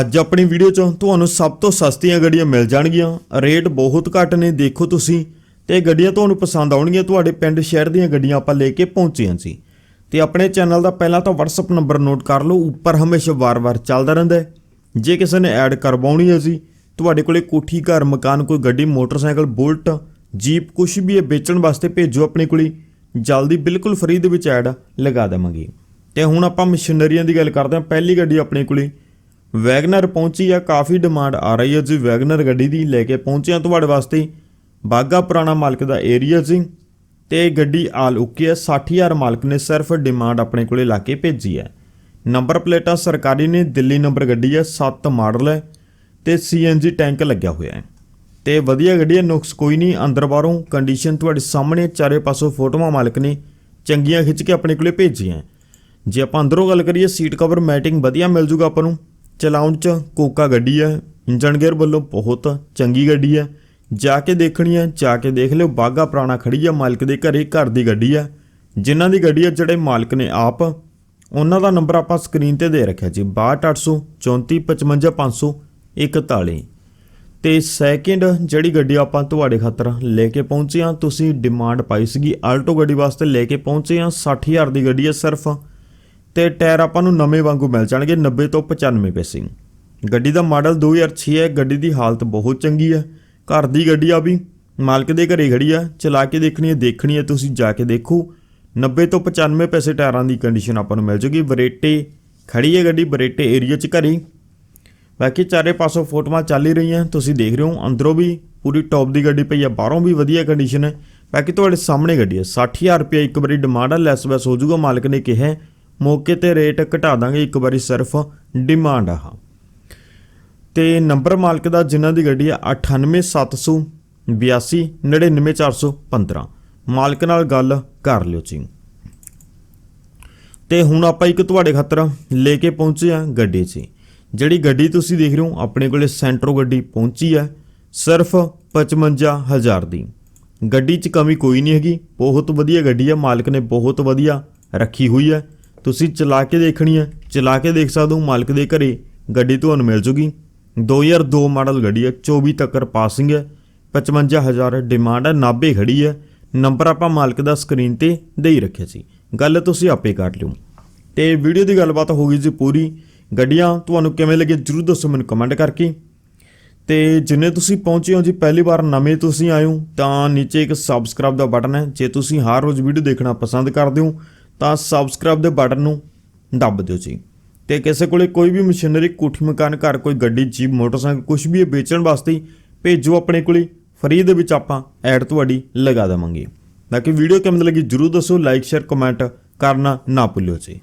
ਅੱਜ ਆਪਣੀ ਵੀਡੀਓ 'ਚ ਤੁਹਾਨੂੰ ਸਭ ਤੋਂ ਸਸਤੀਆਂ ਗੱਡੀਆਂ ਮਿਲ ਜਾਣਗੀਆਂ। ਰੇਟ ਬਹੁਤ ਘੱਟ ਨੇ, ਦੇਖੋ ਤੁਸੀਂ। ਤੇ ਇਹ ਗੱਡੀਆਂ ਤੁਹਾਨੂੰ ਪਸੰਦ ਆਉਣਗੀਆਂ, ਤੁਹਾਡੇ ਪਿੰਡ ਸ਼ਹਿਰ ਦੀਆਂ ਗੱਡੀਆਂ ਆਪਾਂ ਲੈ ਕੇ ਪਹੁੰਚੀਆਂ ਸੀ ਜੀ। ਤੇ ਆਪਣੇ ਚੈਨਲ ਦਾ ਪਹਿਲਾਂ ਤਾਂ WhatsApp ਨੰਬਰ ਨੋਟ ਕਰ ਲਓ, ਉੱਪਰ ਹਮੇਸ਼ਾ ਵਾਰ-ਵਾਰ ਚੱਲਦਾ ਰਹਿੰਦਾ ਹੈ। ਜੇ ਕਿਸੇ ਨੇ ਐਡ ਕਰਵਾਉਣੀ ਹੈ ਜੀ, ਤੁਹਾਡੇ ਕੋਲੇ ਕੋਠੀ, ਘਰ, ਮਕਾਨ, ਕੋਈ ਗੱਡੀ, ਮੋਟਰਸਾਈਕਲ, ਬੁਲਟ, ਜੀਪ ਕੁਝ ਵੀ ਹੈ ਵੇਚਣ ਵਾਸਤੇ ਭੇਜੋ ਆਪਣੇ ਕੋਲੇ, ਜਲਦੀ ਬਿਲਕੁਲ ਫ੍ਰੀ ਦੇ ਵਿੱਚ ਐਡ ਲਗਾ ਦੇਵਾਂਗੇ। ਤੇ ਹੁਣ ਆਪਾਂ ਮਸ਼ੀਨਰੀਆਂ ਦੀ ਗੱਲ ਕਰਦੇ ਹਾਂ, ਪਹਿਲੀ ਗੱਡੀ ਆਪਣੇ ਕੋਲੇ ਵੈਗਨਰ ਪਹੁੰਚੀ ਆ, ਕਾਫੀ ਡਿਮਾਂਡ ਆ ਰਹੀ ਹੈ ਜੀ। ਵੈਗਨਰ ਗੱਡੀ ਦੀ ਲੈ ਕੇ ਪਹੁੰਚਿਆ ਤੁਹਾਡੇ ਵਾਸਤੇ ਬਾਗਾ ਪੁਰਾਣਾ ਮਾਲਕ ਦਾ ਏਰੀਆ ਜੀ। ਤੇ ਗੱਡੀ ਆਲ ਓਕੇ ਹੈ 60000 ਮਾਲਕ ਨੇ ਸਿਰਫ ਡਿਮਾਂਡ ਆਪਣੇ ਕੋਲੇ ਲਾ ਕੇ ਭੇਜੀ ਹੈ ਨੰਬਰ ਪਲੇਟਾਂ ਸਰਕਾਰੀ ਨੇ, ਦਿੱਲੀ ਨੰਬਰ ਗੱਡੀ ਹੈ 7 ਮਾਡਲ ਹੈ ਤੇ ਸੀਐਨਜੀ ਟੈਂਕ ਲੱਗਿਆ ਹੋਇਆ ਹੈ। ਤੇ ਵਧੀਆ ਗੱਡੀ ਹੈ ਨੁਕਸ ਕੋਈ ਨਹੀਂ, ਅੰਦਰ ਬਾਹਰੋਂ ਕੰਡੀਸ਼ਨ ਤੁਹਾਡੇ ਸਾਹਮਣੇ ਚਾਰੇ ਪਾਸੋਂ ਫੋਟੋਆਂ ਮਾਲਕ ਨੇ ਚੰਗੀਆਂ ਖਿੱਚ ਕੇ ਆਪਣੇ ਕੋਲੇ ਭੇਜੀਆਂ। ਜੇ ਆਪਾਂ ਅੰਦਰੋਂ ਗੱਲ ਕਰੀਏ ਸੀਟ ਕਵਰ ਮੈਟਿੰਗ ਵਧੀਆ ਮਿਲ ਜੂਗਾ ਆਪਾਂ ਨੂੰ। ਚਲਾਉਣ ਚ ਕੋਕਾ ਗੱਡੀ ਹੈ ਇੰਜਨ ਗੇਅਰ ਵੱਲੋਂ ਬਹੁਤ ਚੰਗੀ ਗੱਡੀ ਹੈ ਜਾ ਕੇ ਦੇਖਣੀ ਹੈ ਜਾ ਕੇ ਦੇਖ ਲਿਓ ਬਾਗਾ ਪੁਰਾਣਾ ਖੜੀ ਹੈ ਮਾਲਕ ਦੇ ਘਰੇ ਘਰ ਦੀ ਗੱਡੀ ਹੈ ਜਿਨ੍ਹਾਂ ਦੀ ਗੱਡੀ ਹੈ ਜਿਹੜੇ ਮਾਲਕ ਨੇ ਆਪ, ਉਹਨਾਂ ਦਾ ਨੰਬਰ ਆਪਾਂ ਸਕਰੀਨ ਤੇ ਦੇ ਰੱਖਿਆ ਜੀ 62800 3455 ਤੇ ਸੈਕਿੰਡ ਜਿਹੜੀ ਗੱਡੀ ਆਪਾਂ ਤੁਹਾਡੇ ਖਾਤਰ ਲੈ ਕੇ ਪਹੁੰਚੇ ਹਾਂ ਤੁਸੀਂ ਡਿਮਾਂਡ ਪਾਈ ਸੀਗੀ, ਆਲਟੋ ਗੱਡੀ ਵਾਸਤੇ ਲੈ ਕੇ ਪਹੁੰਚੇ ਹਾਂ 60000 ਦੀ ਗੱਡੀ ਹੈ ਸਿਰਫ। ਤੇ ਟਾਇਰ ਆਪਾਂ ਨੂੰ ਨਵੇਂ ਵਾਂਗੂ ਮਿਲ ਜਾਣਗੇ 90 ਤੋਂ 95 ਪੈਸੇ ਗੱਡੀ ਦਾ ਮਾਡਲ 2006 ਹੈ, ਗੱਡੀ ਦੀ ਹਾਲਤ ਬਹੁਤ ਚੰਗੀ ਹੈ। ਘਰ ਦੀ ਗੱਡੀ ਆ ਵੀ, ਮਾਲਕ ਦੇ ਘਰੇ ਖੜੀ ਆ, ਚਲਾ ਕੇ ਦੇਖਣੀ ਹੈ ਦੇਖਣੀ ਹੈ, ਤੁਸੀਂ ਜਾ ਕੇ ਦੇਖੋ। 90 ਤੋਂ 95 ਪੈਸੇ ਟਾਇਰਾਂ ਦੀ ਕੰਡੀਸ਼ਨ ਆਪਾਂ ਨੂੰ ਮਿਲ ਜੂਗੀ। ਬਰੇਟੇ ਖੜੀ ਹੈ ਗੱਡੀ ਬਰੇਟੇ ਏਰੀਆ 'ਚ ਘਰੇ। ਬਾਕੀ ਚਾਰੇ ਪਾਸੋਂ ਫੋਟੋਆਂ ਚੱਲ ਹੀ ਰਹੀਆਂ, ਤੁਸੀਂ ਦੇਖ ਰਹੇ ਹੋ, ਅੰਦਰੋਂ ਵੀ ਪੂਰੀ ਟੌਪ ਦੀ ਗੱਡੀ ਪਈ ਆ ਬਾਹਰੋਂ ਵੀ ਵਧੀਆ ਕੰਡੀਸ਼ਨ ਹੈ। ਬਾਕੀ ਤੁਹਾਡੇ ਸਾਹਮਣੇ ਗੱਡੀ ਹੈ 60000 ਰੁਪਏ ਇੱਕ ਵਾਰੀ ਡਿਮਾਂਡ ਹੈ ਲੈਸ ਵੈਸ ਹੋ ਜਾਊਗਾ, ਮਾਲਕ ਨੇ ਕਿਹਾ ਮੌਕੇ ਤੇ ਰੇਟ ਘਟਾ ਦਾਂਗੇ ਇੱਕ ਵਾਰੀ ਸਿਰਫ ਡਿਮਾਂਡ ਆ। ਤੇ ਨੰਬਰ ਮਾਲਕ ਦਾ ਜਿਨ੍ਹਾਂ ਦੀ ਗੱਡੀ ਹੈ 98782 99415 ਮਾਲਕ ਨਾਲ ਗੱਲ ਕਰ ਲਿਓ ਜੀ ਤੇ ਹੁਣ ਆਪਾਂ ਇੱਕ ਤੁਹਾਡੇ ਖਾਤਰ ਲੈ ਕੇ ਪਹੁੰਚੇ ਆ ਗੱਡੀ 'ਚ। ਜਿਹੜੀ ਗੱਡੀ ਤੁਸੀਂ ਦੇਖ ਰਹੇ ਹੋ, ਆਪਣੇ ਕੋਲੇ ਸੈਂਟਰੋ ਗੱਡੀ ਪਹੁੰਚੀ ਹੈ ਸਿਰਫ 55000 ਦੀ। ਗੱਡੀ 'ਚ ਕਮੀ ਕੋਈ ਨਹੀਂ ਹੈਗੀ, ਬਹੁਤ ਵਧੀਆ ਗੱਡੀ ਹੈ ਮਾਲਕ ਨੇ ਬਹੁਤ ਵਧੀਆ ਰੱਖੀ ਹੋਈ ਹੈ ਤੁਸੀਂ ਚਲਾ ਕੇ ਦੇਖਣੀ ਹੈ। ਚਲਾ ਕੇ ਦੇਖ ਸਕਦੇ ਹੋ ਮਾਲਕ ਦੇ ਘਰੇ ਗੱਡੀ ਤੁਹਾਨੂੰ ਮਿਲ ਜੂਗੀ। 2002 ਮਾਡਲ ਗੱਡੀ ਹੈ 24 ਤੱਕ ਪਾਸਿੰਗ ਹੈ 55000 ਡਿਮਾਂਡ ਹੈ, ਨਾਭੇ ਖੜੀ ਹੈ। ਨੰਬਰ ਆਪਾਂ ਮਾਲਕ ਦਾ ਸਕਰੀਨ ਤੇ ਦੇ ਹੀ ਰੱਖਿਆ ਸੀ। ਗੱਲ ਤੁਸੀਂ ਆਪੇ ਕਰ ਲਿਓ। ਤੇ ਵੀਡੀਓ ਦੀ ਗੱਲਬਾਤ ਹੋ ਗਈ ਜੀ ਪੂਰੀ। ਗੱਡੀਆਂ ਤੁਹਾਨੂੰ ਕਿਵੇਂ ਲੱਗੇ ਜਰੂਰ ਦੱਸੋ ਮੈਨੂੰ ਕਮੈਂਟ ਕਰਕੇ। ਤੇ ਜਿੰਨੇ ਤੁਸੀਂ ਪਹੁੰਚੇ ਹੋ ਜੀ, ਪਹਿਲੀ ਵਾਰ ਨਵੇਂ ਤੁਸੀਂ ਆਏ ਹੋ, ਤਾਂ ਨੀਚੇ ਇੱਕ ਸਬਸਕ੍ਰਾਈਬ ਦਾ ਬਟਨ ਹੈ। ਜੇ ਤੁਸੀਂ ਹਰ ਰੋਜ਼ ਵੀਡੀਓ ਦੇਖਣਾ ਪਸੰਦ ਕਰਦੇ ਹੋ ਤਾਂ ਸਬਸਕ੍ਰਾਈਬ ਦੇ ਬਟਨ ਨੂੰ ਦੱਬ ਦਿਓ ਜੀ। ਤੇ ਕਿਸੇ ਕੋਲੇ ਕੋਈ ਵੀ ਮਸ਼ੀਨਰੀ ਕੋਠੀ ਮਕਾਨ, ਘਰ ਕੋਈ ਗੱਡੀ ਜੀਪ ਮੋਟਰਸਾਈਕਲ ਕੁਝ ਵੀ ਵੇਚਣ ਵਾਸਤੇ ਭੇਜੋ ਆਪਣੇ ਕੋਲੇ। ਫਰੀ ਦੇ ਵਿੱਚ ਆਪਾਂ ਐਡ ਤੁਹਾਡੀ ਲਗਾ ਦੇਵਾਂਗੇ। ਬਾਕੀ ਵੀਡੀਓ ਕਿਵੇਂ ਲੱਗੀ ਜਰੂਰ ਦੱਸੋ ਲਾਈਕ ਸ਼ੇਅਰ ਕਮੈਂਟ ਕਰਨਾ ਨਾ ਭੁੱਲਿਓ ਜੀ।